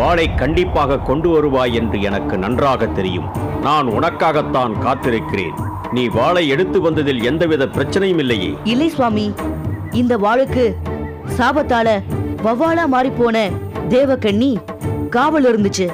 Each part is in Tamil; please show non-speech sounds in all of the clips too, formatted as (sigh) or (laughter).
வாளை கண்டிப்பாக கொண்டு வருவாய் என்று எனக்கு நன்றாக தெரியும். நான் உனக்காகத்தான் காத்திருக்கிறேன். நீ வாளை எடுத்து வந்ததில் எந்தவித பிரச்சனையும் இல்லையே. இல்லை சுவாமி. இந்த வாளுக்கு சாபத்தால வவ்வாலா மாறி போன தேவக்கண்ணி காவல் இருந்துச்சு.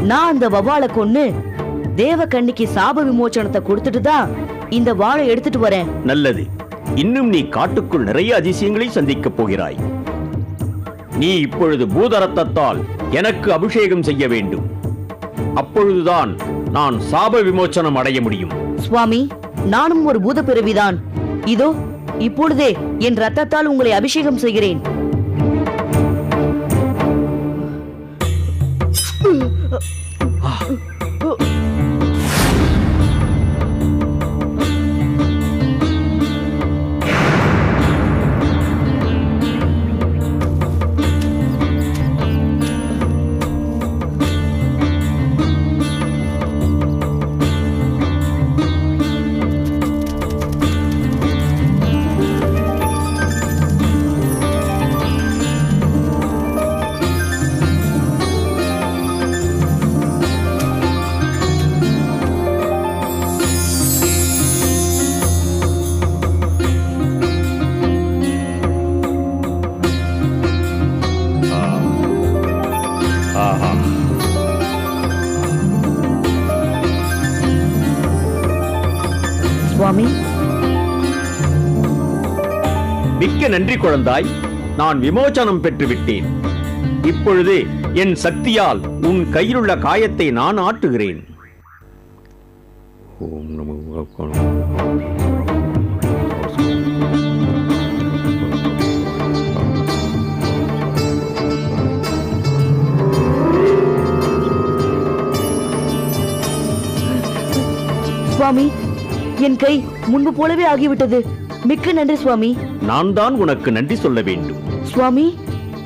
நான் அந்த வவ்வாலை கொன்னு தேவக்கண்ணிக்கு சாப விமோச்சனத்தை கொடுத்துட்டு தான் இந்த வாளை எடுத்துட்டு வரேன். நல்லது. இன்னும் நீ காட்டுக்குள் நிறைய அதிசயங்களை சந்திக்கப் போகிறாய். நீ இப்பொழுது பூதரத்தத்தால் எனக்கு அபிஷேகம் செய்ய வேண்டும். அப்பொழுதுதான் நான் சாப விமோச்சனம் அடைய முடியும். சுவாமி நானும் ஒரு பூத பிறவிதான் இதோ இப்பொழுதே என் ரத்தத்தால் உங்களை அபிஷேகம் செய்கிறேன். நன்றி குழந்தாய் நான் விமோச்சனம் பெற்று விட்டேன் இப்பொழுது என் சக்தியால் உன் கையிலுள்ள காயத்தை நான் ஆட்டுகிறேன். ஓம் நமோ பகவான். சுவாமி என் கை முன்பு போலவே ஆகிவிட்டது. மிக்க நன்றி சுவாமி. நான் தான் உனக்கு நன்றி சொல்ல வேண்டும். சுவாமி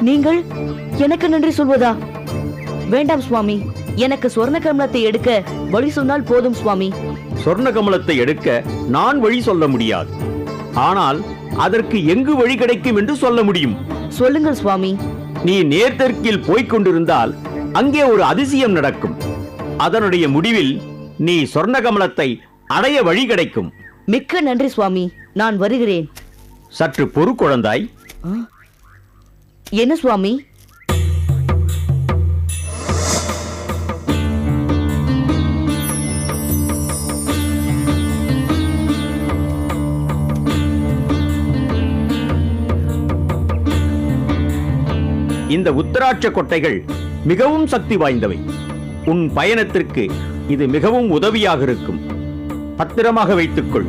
நீங்கள் எனக்கு நன்றி சொல்வதா? வேண்டாம் சுவாமி. எனக்கு சொர்ண கமலத்தை எடுக்க வழி சொன்னால் போதும் சுவாமி. சொர்ண கமலத்தை எடுக்க நான் வழி சொல்ல முடியாது. ஆனால் அதற்கு எங்கு வழி கிடைக்கும் என்று சொல்ல முடியும். சொல்லுங்கள் சுவாமி. நீ நேர்தற்கில் போய்க் கொண்டிருந்தால் அங்கே ஒரு அதிசயம் நடக்கும். அதனுடைய முடிவில் நீ சொர்ண கமலத்தை அடைய வழி கிடைக்கும். மிக்க நன்றி சுவாமி. நான் வருகிறேன். சற்று பொறு குழந்தாய். என்ன சுவாமி? இந்த உத்தராட்ச கொட்டைகள் மிகவும் சக்தி வாய்ந்தவை. உன் பயணத்திற்கு இது மிகவும் உதவியாக இருக்கும். பத்திரமாக வைத்துக்கொள்.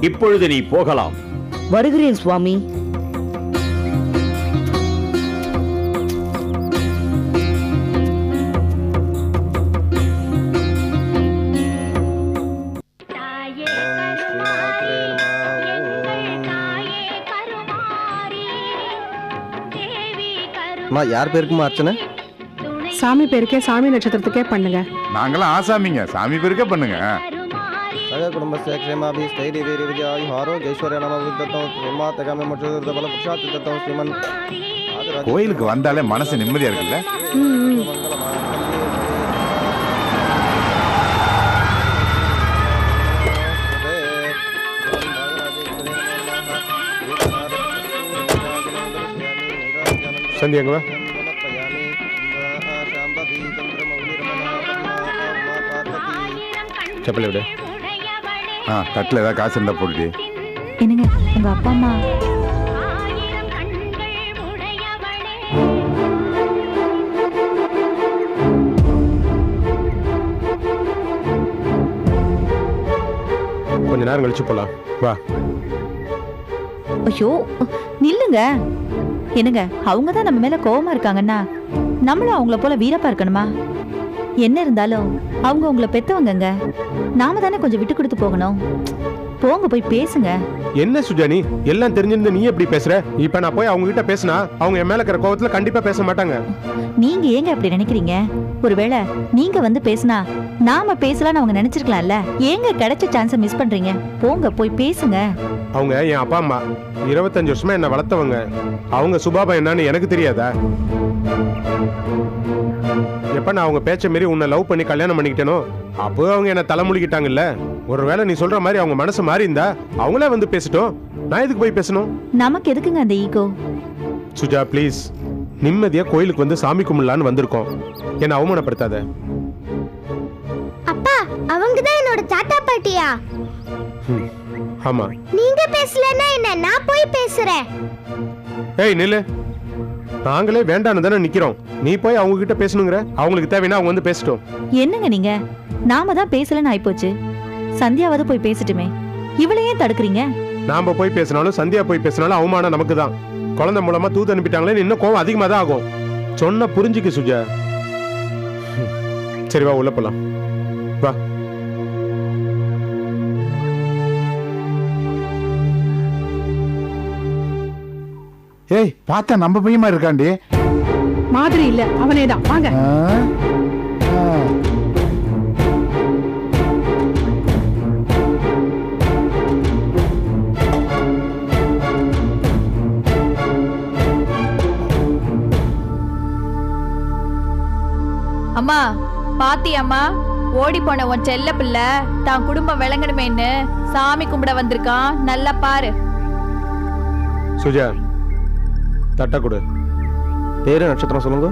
இப்பொழுது நீ போகலாம். வருகிறேன் சுவாமி. தாயே கருமாரி எங்கள் தாயே கருமாரி தேவி அம்மா யார் பேருக்குமா அர்ச்சனை? சாமி பேருக்கே சாமி நட்சத்திரத்துக்கே பண்ணுங்க. நாங்களாம் ஆசாமிங்க. சாமி பேருக்கே பண்ணுங்க. சக குடும்பஸ்ய க்ஷேமாபி ஸ்தைரிய வீரிய விஜயாயு ஆரோக்கியேஸ்வரிய நம வித்தத்தம் ஸ்ரீமாத்தகாமி முற்றதுர்த பல புருஷாத்தித்தம் ஸ்ரீமன் கோயிலுக்கு வந்தாலே மனசு நிம்மதியா இருக்குல்ல? சந்தி செப்பல் எവിടെ ஆ தட்டில் ஏதாவது காசு இருந்தா போட்டுட்டு என்னங்க உங்க அப்பா அம்மா? கொஞ்ச நேரம் கழிச்சு போலாம். வா. ஐயோ நில்லுங்க. என்னங்க அவங்க தான் நம்ம மேல கோவமா இருக்காங்கன்னா நம்மளும் அவங்கள போல வீரப்பா இருக்கணுமா? என்ன இருந்தாலும் அவங்க உங்களை பெத்தவங்கங்க. நாம தானே கொஞ்சம் விட்டு கொடுத்து போகணும். போங்க போய் பேசுங்க. என்ன சுஜானி? எல்லாம் தெரிஞ்சிருந்து நீ எப்படி பேசுற? இப்ப நான் போய் அவங்க கிட்ட பேசினா அவங்க என் மேல இருக்கிற கோவத்துல கண்டிப்பா பேச மாட்டாங்க. நீங்க ஏங்க அப்படி நினைக்கிறீங்க? ஒருவேளை நீங்க வந்து பேசினா நாம பேசலாம்னு அவங்க நினைச்சிருக்கலாம்ல? ஏங்க கிடைச்ச சான்ஸை மிஸ் பண்றீங்க? போங்க போய் பேசுங்க. அவங்க என் அப்பா அம்மா இருபத்தஞ்சு வருஷமா என்ன வளர்த்தவங்க. அவங்க சுபாவம் என்னன்னு எனக்கு தெரியாதா? எப்ப நான் அவங்க பேச்ச மீறி உன்னை லவ் பண்ணி கல்யாணம் பண்ணிக்கிட்டேனோ அப்போ அவங்க என்ன தலைமுழிக்கிட்டாங்கல்ல ஒருவேளை நீ சொல்ற மாதிரி அவங்க மனசு மாறி இருந்தா அவங்களே வந்து பேசட்டும். நான் எதுக்கு போய் பேசணும்? நமக்கு எதுக்குங்க அந்த ஈகோ சுஜா ப்ளீஸ் நிம்மதியா கோயிலுக்கு வந்து சாமி கும்பிடலான்னு வந்திருக்கோம். என்னை அவமானப்படுத்தாத. அப்பா அவங்க தான் என்னோட தாத்தா பாட்டியா? ம், ஆமா. நீங்க பேசலன்னா என்ன? நான் போய் பேசுறேன். ஏய் நில்லு. நாங்களே வேண்டான்னு தானே நிக்கிறோம். நீ போய் அவங்க கிட்ட பேசணுங்கிற? அவங்களுக்கு தேவைன்னா அவங்க வந்து பேசட்டும். என்னங்க நீங்க? நாம தான் பேசலன்னு ஆயிப்போச்சு. சந்தியாவது போய் பேசட்டுமே. இவளையே தடுக்கிறீங்க? நாம போய் பேசினாலும் சந்தியா போய் பேசினாலும் அவமானம் நமக்கு தான் குழந்தை மூலமா தூது அனுப்பிட்டாங்களே இன்னும் கோவம் அதிகமா தான் ஆகும். சொன்ன புரிஞ்சுக்க சுஜா. (laughs) சரி வா உள்ள போலாம். வா. ஏய் பார்த்தா நம்ம பையன் மாதிரி இருக்காண்டி மாதிரி இல்ல அவனே தான் வாங்க அம்மா பாத்தியம்மா ஓடி போன உன் செல்ல பிள்ளை தான் குடும்பம் விளங்கணுமேன்னு சாமி கும்பிட வந்திருக்கான். நல்லா பாரு. சுஜா தட்ட கொடு. பேரு நட்சத்திரம் சொல்லுங்க.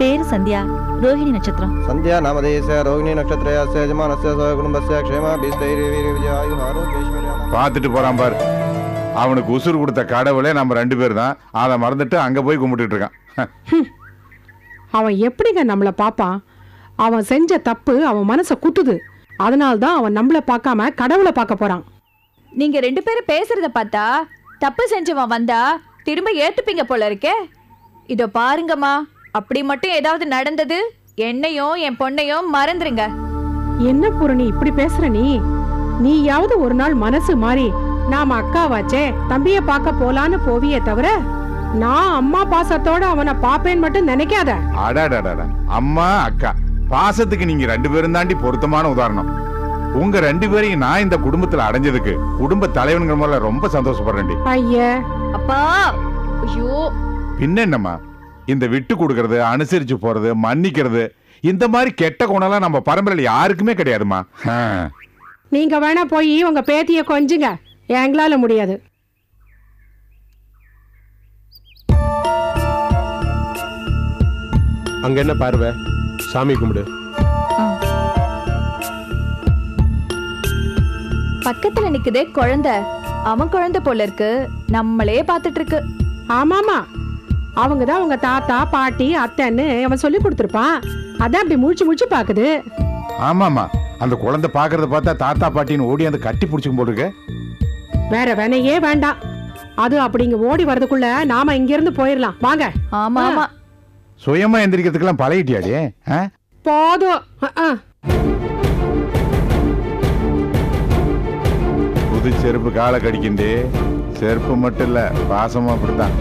பேரு சந்தியா ரோஹிணி நட்சத்திரம். சந்தியா நாமதேச ரோகிணி நட்சத்திரயாச யஜமானஸ்ய குடும்பஸ்ய க்ஷேமா விஜயாயு ஆரோக்கியேஸ்வரியா பார்த்துட்டு போறான் பாரு. அவனுக்கு உசுறு கொடுத்த கடவுளே நம்ம ரெண்டு பேர் தான். அதை மறந்துட்டு அங்க போய் கும்பிட்டுட்டு இருக்கான். அவன் எப்படிங்க நம்மள பாப்பான் அவன் செஞ்ச தப்பு அவன் மனசை குத்துது. அதனால தான் அவன் நம்மள பார்க்காம கடவுளை பார்க்க போறான். நீங்க ரெண்டு பேரும் பேசுறத பார்த்தா தப்பு செஞ்சவன் வந்தா திரும்ப ஏத்துப்பீங்க போல இருக்கே. இதோ பாருங்கம்மா அப்படி மட்டும் ஏதாவது நடந்தது? என்னையும் என் பொண்ணையும் மறந்துருங்க. என்ன பூரணி இப்படி பேசுற நீ? நீயாவது ஒரு நாள் மனசு மாறி நாம அக்காவாச்சே தம்பிய பார்க்க போலான்னு போவியே தவிர நான் அம்மா பாசத்தோட அவனை பாப்பேன்னு மட்டும் நினைக்காத. அடாடாடா அம்மா அக்கா பாசத்துக்கு நீங்க ரெண்டு பேரும் தாண்டி பொருத்தமான உதாரணம். உங்க ரெண்டு பேரையும் நான் இந்த குடும்பத்துல அடைஞ்சதுக்கு குடும்ப தலைவனுங்கிற முறையில ரொம்ப சந்தோஷப்படுறேன்டி. ஐய. அப்பா ஐயோ. பின்ன என்னம்மா? இந்த விட்டு கொடுக்கறது அனுசரிச்சு போறது மன்னிக்கிறது இந்த மாதிரி கெட்ட குணம்லாம் நம்ம பரம்பரையில யாருக்குமே கிடையாதுமா ஆ. நீங்க வேணா போய் உங்க பேத்திய கொஞ்சுங்க. எங்களால முடியாது. அங்க என்ன பார்வை? சாமி கும்பிடு. பக்கத்துல நிக்குதே குழந்தை. அவன் குழந்தை போல இருக்கு. நம்மளே பார்த்துட்டு இருக்கு. ஆமாமா. அவங்க தான் உங்க தாத்தா பாட்டி அத்தைன்னு அவன் சொல்லி கொடுத்துருப்பான். அதான் அப்படி முழிச்சு முழிச்சு பாக்குது ஆமாமா. அந்த குழந்தை பாக்குறத பார்த்தா தாத்தா பாட்டின்னு ஓடி அந்த கட்டி பிடிச்சிக்கும் போட்டுருக்கு வேற வேணையே வேண்டாம். அது அப்படிங்க ஓடி வரதுக்குள்ள நாம இங்க இருந்து போயிடலாம். வாங்க. ஆமா ஆமா சுயமா எந்திரிக்கிறதுக்கெல்லாம் பழகிட்டியாடி? போதும். புது செருப்பு காலை கடிக்குண்டு செருப்பு மட்டும் இல்ல பாசமும் அப்படித்தான்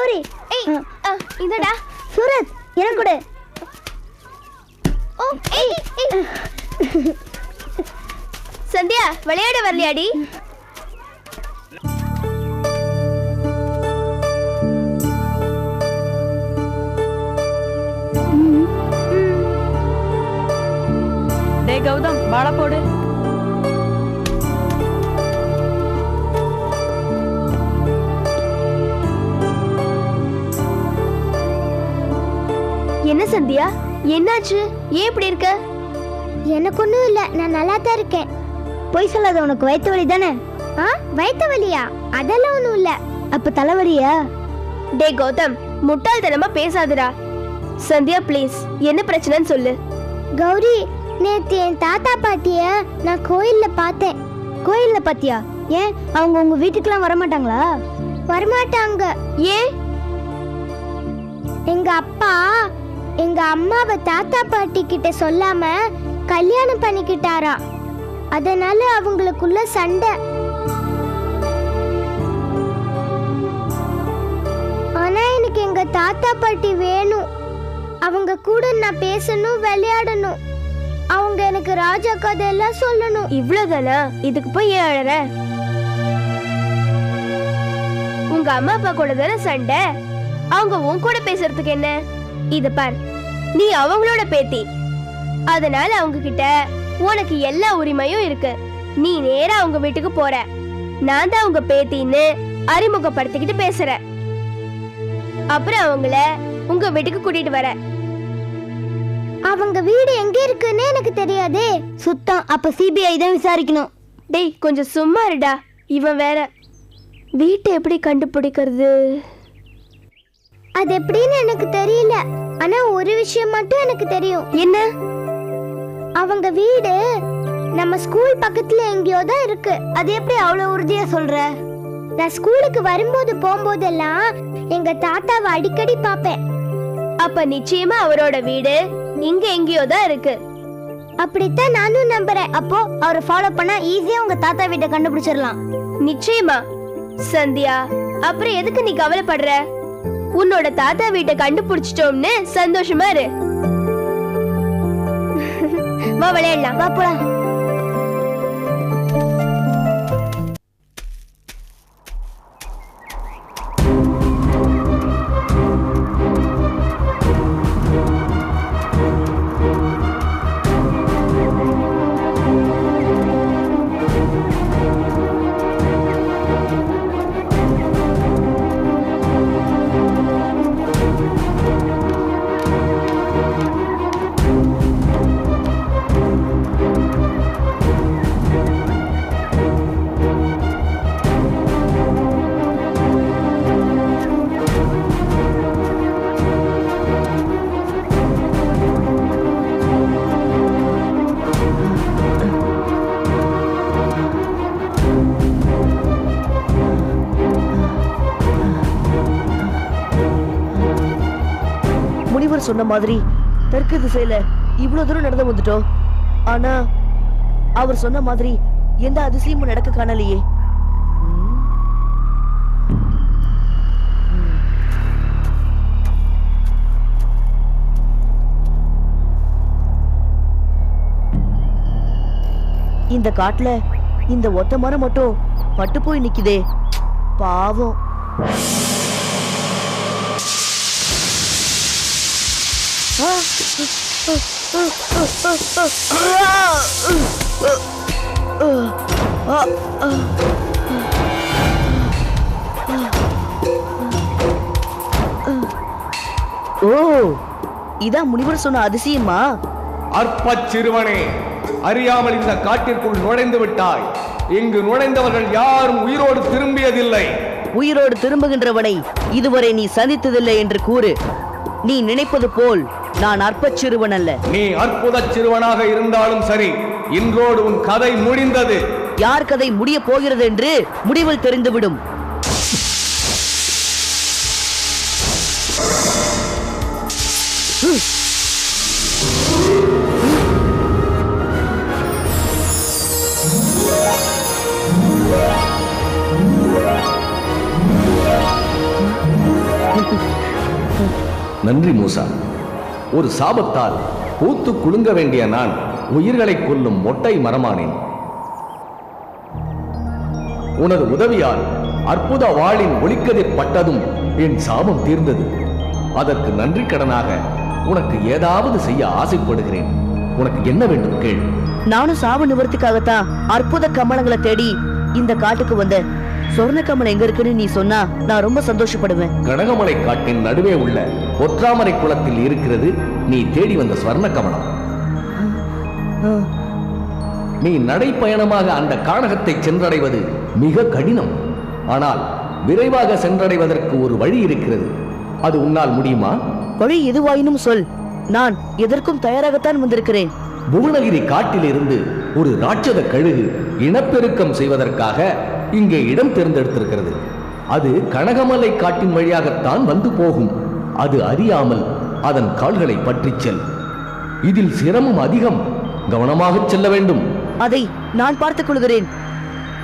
கௌரி ஏய் இதடா சூரத் எனக்கு கொடு. ஓ ஏய். சந்தியா விளையாட வரலையாடி? டேய் கௌதம் வாழை போடு. சந்தியா? என்னாச்சு? ஏன் இப்படி இருக்க? எனக்கு ஒன்றும் இல்லை. நான் நல்லா தான் இருக்கேன். பொய் சொல்லாத உனக்கு வயிற்று வலி தானே? ஆ? வயிற்று வலியா? அதெல்லாம் ஒன்றும் இல்லை. அப்போ தலைவலியா? டே கௌதம் முட்டாள்தனமா பேசாதடா. சந்தியா ப்ளீஸ் என்ன பிரச்சனைன்னு சொல்லு. கௌரி நேத்து என் தாத்தா பாட்டிய நான் கோயில்ல பார்த்தேன். கோயில்ல பாத்தியா? ஏன்? அவங்க உங்க வீட்டுக்கெல்லாம் வரமாட்டாங்களா? வரமாட்டாங்க. ஏன்? எங்க அப்பா எங்க அம்மாவை தாத்தா பாட்டி கிட்ட சொல்லாம கல்யாணம் பண்ணிக்கிட்டாரா. அதனால அவங்களுக்குள்ள சண்டை. ஆனா எனக்கு எங்க தாத்தா பாட்டி வேணும். அவங்க கூட நான் பேசணும் விளையாடணும். அவங்க எனக்கு ராஜா கதையெல்லாம் சொல்லணும். இவ்வளவுதானா இதுக்கு போய் ஏன் அழற? உங்க அம்மா அப்பா கூட தானே சண்டை? அவங்க உன் கூட பேசுறதுக்கு என்ன? இத பார். நீ அவங்களோட பேத்தி. அதனால அவங்க கிட்ட உனக்கு எல்லா உரிமையும் இருக்கு. நீ நேரா அவங்க வீட்டுக்கு போற. நான் தான் உங்க பேத்தின்னு அறிமுகப்படுத்திக்கிட்டு பேசுறேன் அப்புறம் அவங்கள உங்க வீட்டுக்கு கூட்டிட்டு வர. அவங்க வீடு எங்க இருக்குன்னு எனக்கு தெரியாதே. சுத்தம். அப்ப சிபிஐ தான் விசாரிக்கணும். டேய் கொஞ்சம் சும்மா இருடா. இவன் வேற. வீட்டை எப்படி கண்டுபிடிக்கிறது? அது எப்படின்னு எனக்கு தெரியல. ஆனா ஒரு விஷயம் மட்டும் எனக்கு தெரியும். என்ன? அவங்க வீடு நம்ம ஸ்கூல் பக்கத்துல எங்கேயோ தான் இருக்கு. அது எப்படி அவ்வளவு உறுதியா சொல்ற? நான் ஸ்கூலுக்கு வரும்போது போகும்போதெல்லாம் எங்க தாத்தாவை அடிக்கடி பாப்பேன் அப்ப நிச்சயமா அவரோட வீடு இங்க எங்கேயோ தான் இருக்கு. அப்படித்தான் நானும் நம்புறேன். அப்போ அவரை ஃபாலோ பண்ணா ஈஸியா உங்க தாத்தா வீட்டை கண்டுபிடிச்சிடலாம். நிச்சயமா. சந்தியா அப்புறம் எதுக்கு நீ கவலைப்படுற? உன்னோட தாத்தா வீட்டை கண்டுபிடிச்சிட்டோம்னு சந்தோஷமா இரு. வா விளையாடலாம். வா போலாம். சொன்ன மாதிரி தெற்கு திசையில இவ்வளவு தூரம் நடந்து வந்துட்டோம். ஆனா அவர் சொன்ன மாதிரி எந்த அதிசயமும் நடக்க காணலையே. இந்த காட்டுல இந்த ஒத்த மரம் மட்டும் பட்டு போய் நிக்குதே. பாவம். ஓ இதான் முனிவர் சொன்ன அதிசயமா? அற்பச் சிறுவனே அறியாமல் இந்த காட்டிற்குள் நுழைந்து விட்டாய். இங்கு நுழைந்தவர்கள் யாரும் உயிரோடு திரும்பியதில்லை. உயிரோடு திரும்புகின்றவனை இதுவரை நீ சந்தித்ததில்லை என்று கூறு. நீ நினைப்பது போல் நான் அற்பச் சிறுவன் அல்ல. நீ அற்புத சிறுவனாக இருந்தாலும் சரி இன்றோடு உன் கதை முடிந்தது. யார் கதை முடிய போகிறது என்று முடிவில் தெரிந்துவிடும். நன்றி மூசா. ஒரு சாபத்தால் பூத்து குலுங்க வேண்டிய நான் உயிர்களை கொல்லும் மொட்டை மரமானேன். உனது உதவியால் அற்புத வாளின் ஒளிக்கதிர் பட்டதும் என் சாபம் தீர்ந்தது. அதற்கு நன்றி கடனாக உனக்கு ஏதாவது செய்ய ஆசைப்படுகிறேன். உனக்கு என்ன வேண்டும் கேள். நானும் சாவு நிவர்த்திக்காகத்தான் அற்புத கமலங்களை தேடி இந்த காட்டுக்கு வந்தேன். சொர்ண கமலம் எங்க இருக்குன்னு நீ சொன்னா நான் ரொம்ப சந்தோஷப்படுவேன். கனகமலை காட்டின் நடுவே உள்ள ஒற்றாமரை குளத்தில் இருக்கிறது நீ தேடி வந்த ஸ்வர்ண கமலம் நீ நடைப்பயணமாக அந்த கானகத்தை சென்றடைவது மிக கடினம். ஆனால் விரைவாக சென்றடைவதற்கு ஒரு வழி இருக்கிறது. அது உன்னால் முடியுமா? வழி எதுவாயினும் சொல். நான் எதற்கும் தயாராகத்தான் வந்திருக்கிறேன். புவனகிரி காட்டிலிருந்து ஒரு ராட்சத கழுகு இனப்பெருக்கம் செய்வதற்காக இங்கே இடம் தேர்ந்தெடுத்திருக்கிறது. அது கனகமலை காட்டின் வழியாகத்தான் வந்து போகும். அது அறியாமல் அதன் கால்களை பற்றிச் செல். இதில் சிரமம் அதிகம். கவனமாகச் செல்ல வேண்டும். அதை நான் பார்த்துக் கொள்கிறேன்.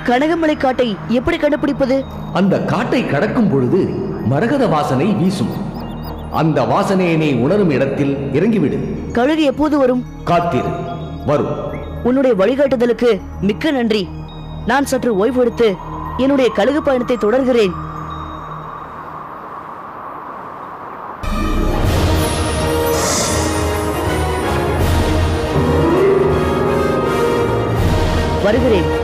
கனகமலை காட்டை எப்படி கண்டுபிடிப்பது? அந்த காட்டை கடக்கும் பொழுது மரகத வாசனை வீசும். அந்த வாசனையை நீ உணரும் இடத்தில் இறங்கிவிடு. கழுகு எப்போது வரும்? காத்திரு. வரும். உன்னுடைய வழிகாட்டுதலுக்கு மிக்க நன்றி. நான் சற்று ஓய்வு எடுத்து என்னுடைய கழுகு பயணத்தை தொடர்கிறேன். வருகிறேன்.